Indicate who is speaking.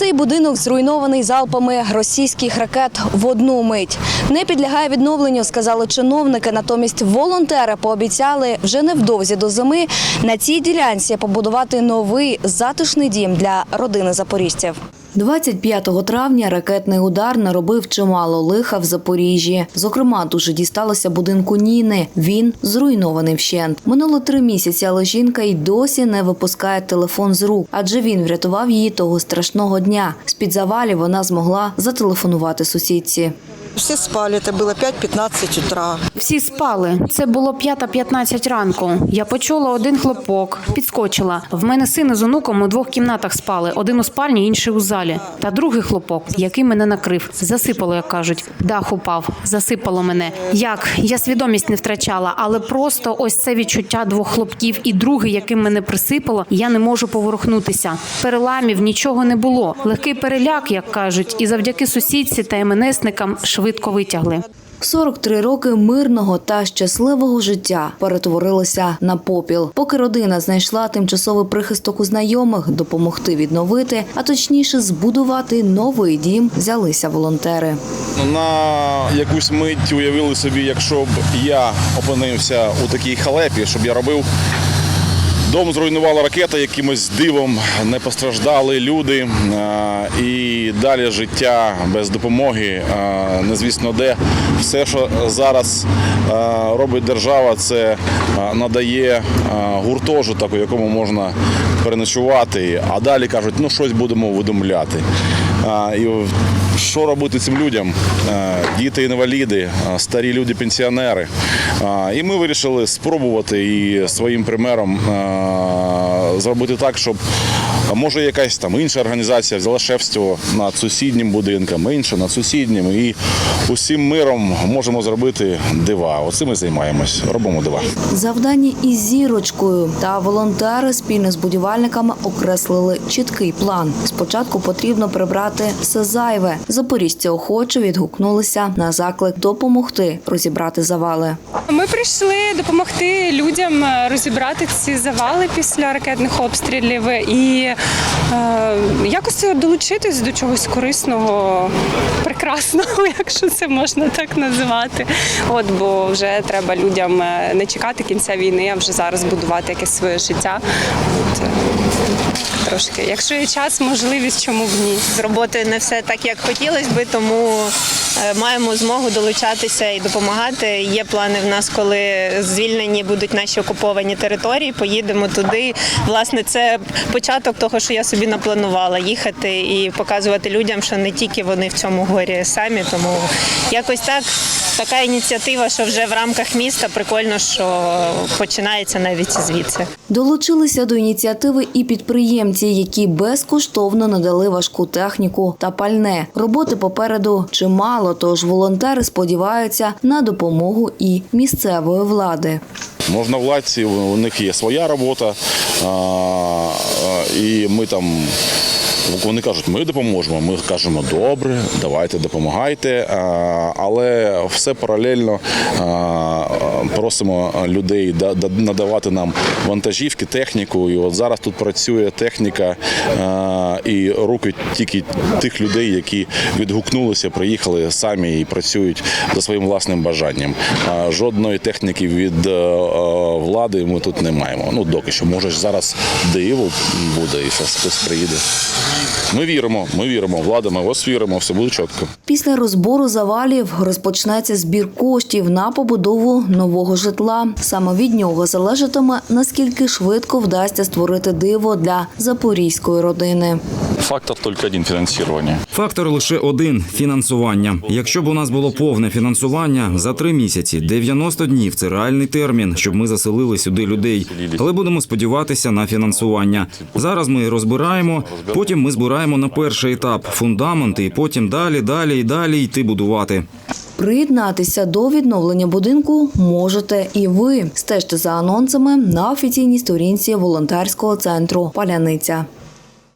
Speaker 1: Цей будинок зруйнований залпами російських ракет в одну мить. Не підлягає відновленню, сказали чиновники. Натомість волонтери пообіцяли вже невдовзі до зими на цій ділянці побудувати новий затишний дім для родини запоріжців. 25 травня ракетний удар наробив чимало лиха в Запоріжжі. Зокрема, дуже дісталося будинку Ніни. Він зруйнований вщент. Минуло три місяці, але жінка й досі не випускає телефон з рук, адже він врятував її того страшного дня. З під завалів вона змогла зателефонувати сусідці.
Speaker 2: Все спали, это было 5-15 утра.
Speaker 3: Всі спали. Це було 5.15 ранку. Я почула один хлопок, підскочила. В мене син з онуком у двох кімнатах спали: один у спальні, інший у залі. Та другий хлопок, який мене накрив, засипало, як кажуть. Дах упав, засипало мене. Як я свідомість не втрачала, але просто ось це відчуття двох хлопків і другий, яким мене присипало, я не можу поворухнутися. Переламів нічого не було. Легкий переляк, як кажуть, і завдяки сусідці та МНСникам швидко витягли.
Speaker 1: 43 роки мирного та щасливого життя перетворилися на попіл. Поки родина знайшла тимчасовий прихисток у знайомих, допомогти відновити, а точніше збудувати новий дім, взялися волонтери.
Speaker 4: На якусь мить уявили собі, якщо б я опинився у такій халепі, щоб я робив. Дом зруйнувала ракета, якимось дивом не постраждали люди. е, І далі життя без допомоги, е, незвісно де. Все, що зараз е, робить держава, це надає гуртожиток, у якому можна переночувати. А далі кажуть, ну щось будемо видумляти. Що робити цим людям? Е, Діти інваліди, е, старі люди, пенсіонери. Е, І ми вирішили спробувати і своїм примером зробити так, щоб може якась там інша організація взяла шефство над сусіднім будинком, інша над сусіднім. І усім миром можемо зробити дива. Оцим ми займаємось, робимо дива.
Speaker 1: Завдання із зірочкою та волонтери спільно з будівельниками окреслили чіткий план. Спочатку потрібно прибрати все зайве. Запоріжці охоче відгукнулися на заклик допомогти розібрати завали.
Speaker 5: Ми прийшли допомогти людям е, розібрати ці завали після ракетних обстрілів і е, якось долучитись до чогось корисного, прекрасного, якщо це можна так називати. От бо вже треба людям е, не чекати кінця війни, а вже зараз будувати якесь своє життя. От, е, трошки, якщо є час, можливість, чому б ні.
Speaker 6: з роботою не все так, як хотілося би, тому е, маємо змогу долучатися і допомагати. Є плани в нас, коли звільнені будуть наші окуповані території. Поїдемо туди. Власне, це початок того, що я собі напланувала їхати і показувати людям, що не тільки вони в цьому горі самі. Тому якось так. Така ініціатива, що вже в рамках міста прикольно, що починається навіть звідси.
Speaker 1: Долучилися до ініціативи і підприємці, які безкоштовно надали важку техніку та пальне. Роботи попереду чимало, тож волонтери сподіваються на допомогу і місцевої влади.
Speaker 4: Можновладці, у них є своя робота, і ми там. Вони кажуть, ми допоможемо. Ми кажемо, добре, давайте допомагайте. Але все паралельно просимо людей да- да- надавати нам вантажівки, техніку. І от зараз тут працює техніка і руки тільки тих людей, які відгукнулися, приїхали самі і працюють за своїм власним бажанням. Жодної техніки від е, е, влади ми тут не маємо. Ну доки що, може зараз диво буде, і щось приїде. Ми віримо, ми віримо. Влада, ми вас віримо, все буде чітко.
Speaker 1: Після розбору завалів розпочнеться збір коштів на побудову нового житла. Саме від нього залежатиме наскільки швидко вдасться створити диво для запорізької родини.
Speaker 7: Фактор только один – финансирование.
Speaker 8: Фактор лише один фінансування. Якщо б у нас було повне фінансування за три місяці, 90 днів це реальний термін, щоб ми заселили сюди людей. Але будемо сподіватися на фінансування. Зараз ми розбираємо, потім ми збираємо на перший етап фундаменти, і потім далі, далі і далі йти будувати.
Speaker 1: Приєднатися до відновлення будинку можете і ви. Стежте за анонсами на офіційній сторінці волонтерського центру Паляниця.